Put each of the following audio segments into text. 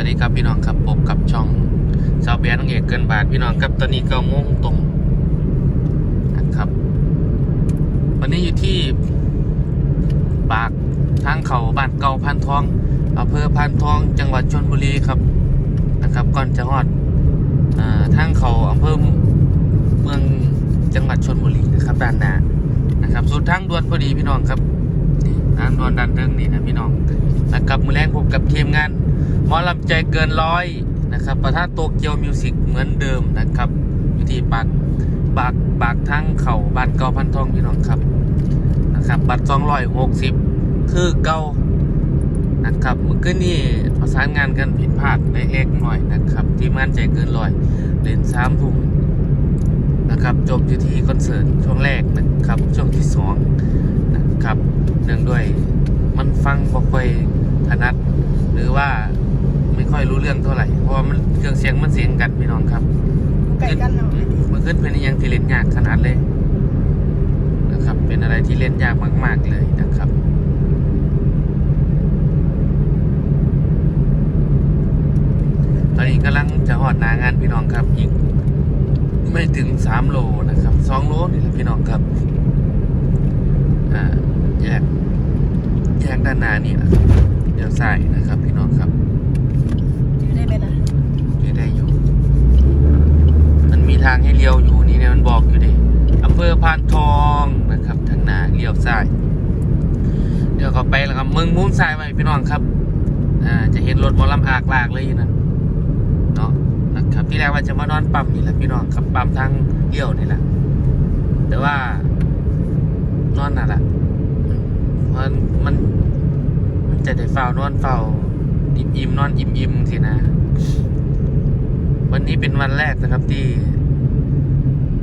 วัสดีครับพี่น้องครับพบกับช่องสาวเบียร์น้องเอกเกินบาทพี่น้องครับตอนนี้เก้าโมงตรงนะครับ วันนี้อยู่ที่ปากทางเขาบ้านเก่าพันทองอำเภอพันทอง จังหวัดชลบุรีครับนะครับก่อนจะฮอดอทางเขาอำเภอเมืองจังหวัดชลบุรีนะครับด้านหน้านะครับสุดทางด่วนพอดีพี่น้องครับทางด่วนดันเดิงนี่นะพี่น้องนะครับมือแรงพบกับทีมงาน หมอลำใจเกินร้อยนะครับประทะโตเกียวมิวสิกเหมือนเดิมนะครับอยู่ที่ปากปากปากทางเข่าบ้านเก่าพันทองพี่น้องครับนะครับบัตรสองร้อยหกสิบคือเก่านะครับเมื่อกี้นี่ประสานงานกันผิดพลาดเล็กหน่อยนะครับ ที่มงานใจเกินร้อยเล่นสามทุ่มนะครับจบอยู่ที่คอนเสิร์ตช่วงแรกนะครับช่วงที่สองนะครับเนื่องด้วยมันฟังบ่ค่อย ถนัด หรือว่าไม่ค่อยรู้เรื่องเท่าไหร่ เพราะว่ามันเครื่องเสียงมันเสียงกันพี่น้องครับไก่กันเนาะมันขึ้นเป็นอยังที่เล่นยากขนาดเลยนะครับ เป็นอะไรที่เล่นยากมาก ๆเลยนะครับตอนนี้กำลังจะหอดหนางานพี่น้องครับอีกไม่ถึงสามโลนะครับสองโลนี่แหละพี่น้องครับอ่าแยกแยกด้านหน้านี่นะครับ เดี๋ยวใส่นะครับ พี่น้องครับอยู่ได้ไหมนะยืดได้อยู่ มันมีทางให้เลี้ยวอยู่นี่เนี่ยมันบอกอยู่ดิอำเภอพานทองนะครับทางหน้าเลี้ยวซ้ายเดี๋ยวก็ไปแล้วครับเมืองมุ้งซ้ายไปพี่น้องครับ อ่าจะเห็นรถหมอลำอากลากเลยอยู่นั่นเนาะนะครับที่แรกว่าจะมานอนปั๊มนี่แหละพี่น้องครับปั๊มทางเลี้ยวนี่แหละแต่ว่านอนน่ะแหละมันมัน มัน จะได้เฝ้านอนเฝ้าอิ่มอิ่มนอนอิ่มอิ่มๆสินะ วันนี้เป็นวันแรกนะครับที่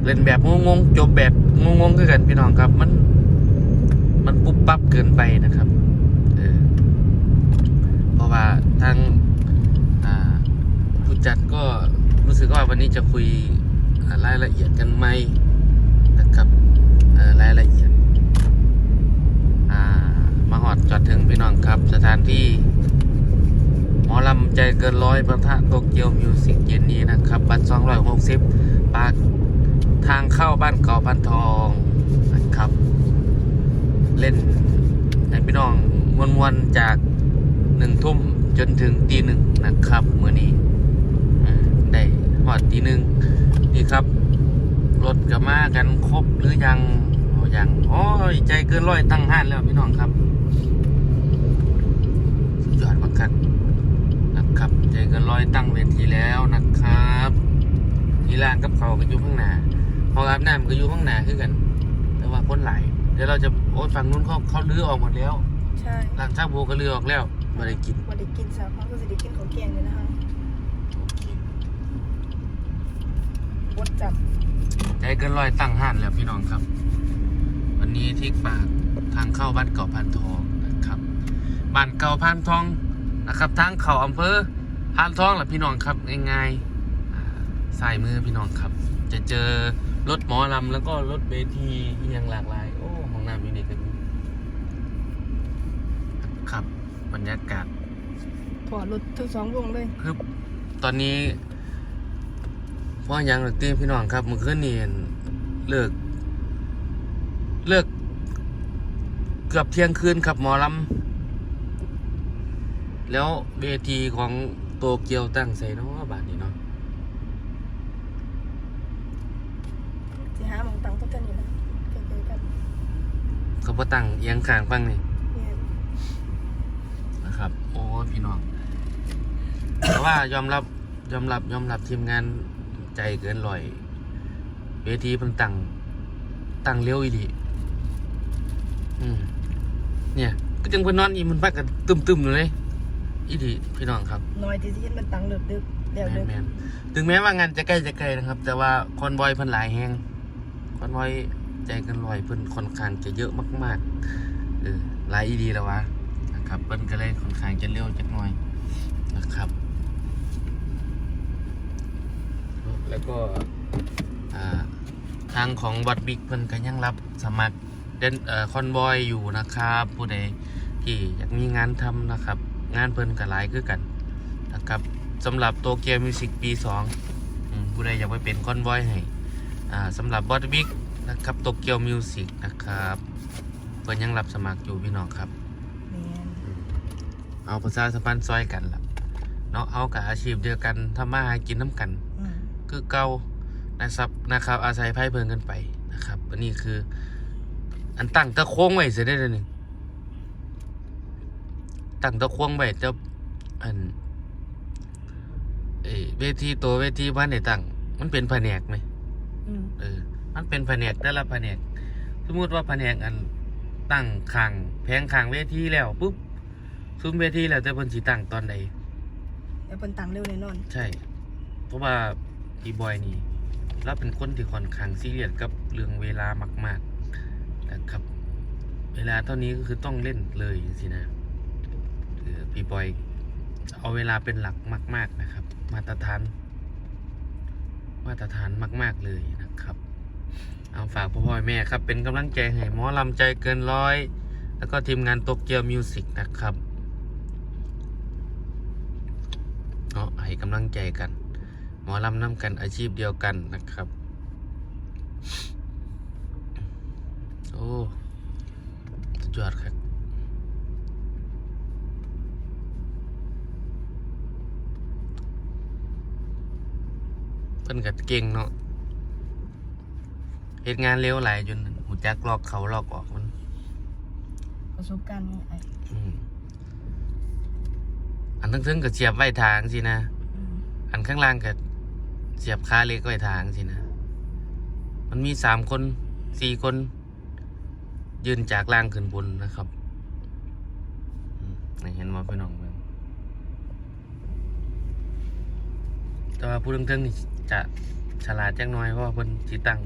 เล่นแบบงงๆจบแบบงงๆคือกันพี่น้องครับ มัน มันปุ๊บปั๊บเกินไปนะครับเออเพราะว่าทางผู้จัดก็รู้สึกว่าวันนี้จะคุยรายละเอียดกันไหมนะครับรายละเอียด ดจอดถึงพี่น้องครับ สถานที่หมอลำใจเกินร้อยประทะโตเกียวมิวสิกเย็นนี้นะครับ บัตรสองร้อยหกสิบปากทางเข้าบ้านเก่าพันทองนะครับ เล่นให้พี่น้องมวนวนๆจากหนึ่งทุ่มจนถึงตีหนึ่งนะครับเมื่อนี้ได้หอดตีหนึ่งนี่ครับ รถกับมากันครบหรือยังโอ้ยังโอ้ยใจเกินร้อยตั้งห้านแล้วพี่น้องครับ ดยอดมากครับนะครับใจเกินร้อยตั้งเวทีแล้วนะครับทีล่างกับเขาก็อยู่ข้างหน้าห้องอาบน้ำก็อยู่ข้างหน้าคือกัน แต่ว่าคนหลายเดี๋ยวเราจะโอ้ยฝั่งนู้นเขาเขาลื้อออกหมดแล้วใช่หลังชาบูก็ลื้อออกแล้วไม่ได้กินวันได้กินสาวเขาก็จะได้กินของแกงเลยนะคะบดจับใจเกินร้อยตั้งห้านแล้วพี่น้องครับ วันนี้ที่ปากทางเข้าบ้านเก่าพันทองนะครับบ้านเก่าพันทอง นะครับทางเข้าอำเภอพันทองแหละพี่น้องครับง่ายๆอ่าสายมือพี่น้องครับ จะเจอรถหมอลำแล้วก็รถเวทีอีกอย่างหลากหลาย โอ้ห้องน้ำอยู่นี่กันครับบรรยากาศถอดรถทั้งสองวงเลยคือตอนนี้พ่อยังหรือตีพี่น้องครับเมื่อคืนนี้เลิก เลิก เกือบเที่ยงคืนครับหมอลำ แล้วเวทีของโตเกียวตั้งใส่เนาะบาทนี้เนาะสิหาหมองตังต้องกันอยู่นะใกล้ๆกันเขาพอตั้งเอียงข้างฟังนี่เนี่ยนะครับ โอ้ยพี่น้อง แต่ว่ายอมรับยอมรับยอมรับทีมงานใจเกินร้อย เวทีเพิ่นตั้งตั้งเร็วอีหลีอืมเนี่ย ก็จังเพิ่นนอนอีมันพักกันตึมๆอยู่เลย อีหลีพี่น้องครับน้อยที่สิเห็นมันตังเลิกดึกเดี๋ยวแมดึนกแมนถึงแม้ว่างานจะใกล้จะไกลนะครับ แต่ว่าคอนบอยเพิ่นหลายแฮงคอนบอยใจเกันลอยเพิ่นค่อนข้างจะเยอะมากๆเออหลายอีดีแล้ววะนะครับเพิ่นก็เลยค่อนข้างจะเร็วจักหน่อยนะครับ แล้วก็อ่าทางของวัดบิ๊กเพิ่นก็ยังรับสมัครเดนเอ่อคอนบอยอยู่นะครับ ผู้ใดที่อยากมีงานทำนะครับ งานเพิ่นก็หลายคือกันถนะครับสำหรับโตเกียวมิวสิกปี2อืมผู้ใดอยากไปเป็นคอนวอยให้อ่าสำหรับบอสบิ๊กนะครับโตเกียวมิวสิกนะครับเพิ่นยังรับสมัครอยู่พี่น้องครับแม่นเอาประชาสัมพันธ์ซอยกันล่ะเนาะเอากับอาชีพเดียวกันทำมาหากินน้ำกันอืมคือเก่านะครับนะครับ อาศัยไพ่เพิงกันไปนะครับอันนี้คืออันตั้งตะโค้งไว้เสียได้เลยนี่ ตั้งตะโค้งไว้จะอันเอยเวทีตัวเวทีบ้านไหนตั้งมันเป็นแผนกไหมอืมเออ มันเป็นแผนกแต่ละแผนก สมมติว่าแผนกอันตั้งคางแพงคางเวทีแล้วปุ๊บซุ้มเวทีแล้วแต่เพิ่นสิตั้งตอนใดเดี๋ยวเพิ่นตังเร็วแน่นอน ใช่ เพราะว่าพี่บอยนี่เราเป็นคนที่ค่อนข้างซีเรียสกับเรื่องเวลามาก ๆ นะครับ เวลาเท่านี้ก็คือต้องเล่นเลยสินะคือ พี่บอยเอาเวลาเป็นหลักมาก ๆนะครับ มาตรฐาน มาตรฐานมาก ๆเลยนะครับ เอาฝากพ่อพ่อแม่ครับ เป็นกำลังใจให้หมอลำใจเกินร้อย แล้วก็ทีมงานโตเกียวมิวสิกนะครับเนาะให้กำลังใจกัน หมอลำน้ำกันอาชีพเดียวกันนะครับ โอ้สุดยอดครับ เพิ่นก็เก่งเนาะเหตุงานเร็วหลายจนหูจักลอกเขาลอกออกมันประสบการณ์ไงไอ้อืมอันทั้งทึงๆก็เสียบไว้ทางสินะอืมอันข้างล่างก็เสียบคาเล็กไว้ทางสินะ มันมีสามคนสี่คน ยืนจากล่างขึ้นบนนะครับอืมนี่เห็นว่าพี่น้องเบิ่ง แต่ว่าผู้เทิงๆนี่จะฉลาดจังน้อยเพราะว่าเพิ่นสิตั้ง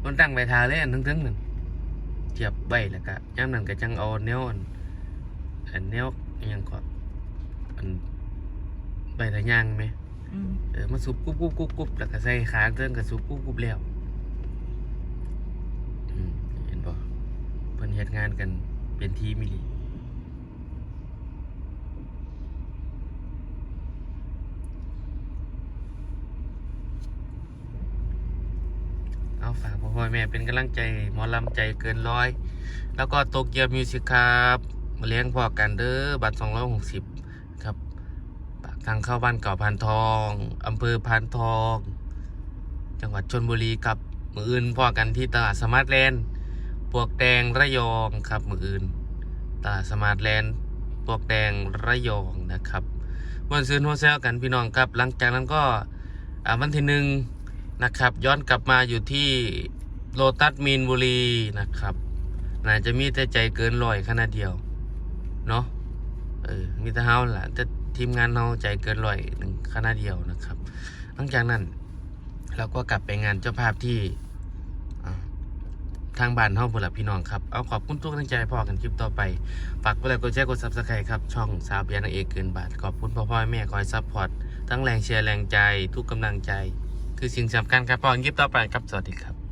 เพิ่นตั้งไว้ทาเลยอันเทิงๆนั่นเสียบไว้แล้วก็ยามนั้นก็จังเอาแนวอันอันแนวอิหยังก็อันใบตะย่างไหมอืมเออมาสูบกุ๊บกุ๊บกุ๊บกุ๊บแล้วก็ใส่ขาเติมกับสูบกุ๊บกุ๊บแล้วอืมเห็นป่เพิ่นเฮ็ดงานกันเป็นทีมมิลีเอา ฝากพ่อพ่อแม่เป็นกำลังใจหมอลำใจเกินร้อย แล้วก็โตเกียวมิวสิกครับมาเลี้ยงพ่อกันเด้อบัตร260 ครับปากทางเข้าบ้านเก่าพานทองอำเภอพานทอง จังหวัดชนบุรีกับมืออื่นพ่อกันที่ตลาดสมาร์ทแลนด์ปวกแดงระยองครับมืออื่นตลาดสมาร์ทแลนด์ปวกแดงระยองนะครับวันซื้อโฮเซลกันพี่น้องครับ หลังจากนั้นก็วันที่หนึ่ง นะครับ ย้อนกลับมาอยู่ที่โลตัสมีนบุรีนะครับน่าจะมีแต่ใจเกินร้อยขนาดเดียว เนาะเออมีแต่เฮาล่ะแต่ทีมงานเฮาใจเกินร้อยหนึ่งคณะเดียวนะครับ หลังจากนั้นเราก็กลับไปงานเจ้าภาพที่ทางบ้านเฮาพุ่นละพี่น้องครับ เอาขอบคุณทุกกำลังใจพอกันคลิปต่อไป ฝากกดไลค์กดแชร์กด Subscribe ครับ ช่องสาวเบียร์นางเอกเกินบาท ขอบคุณพ่อพ่อแม่คอยซัพพอร์ต ทั้งแรงเชียร์แรงใจทุกกำลังใจ คือสิ่งสำคัญครับพอกันคลิปต่อไปครับ สวัสดีครับ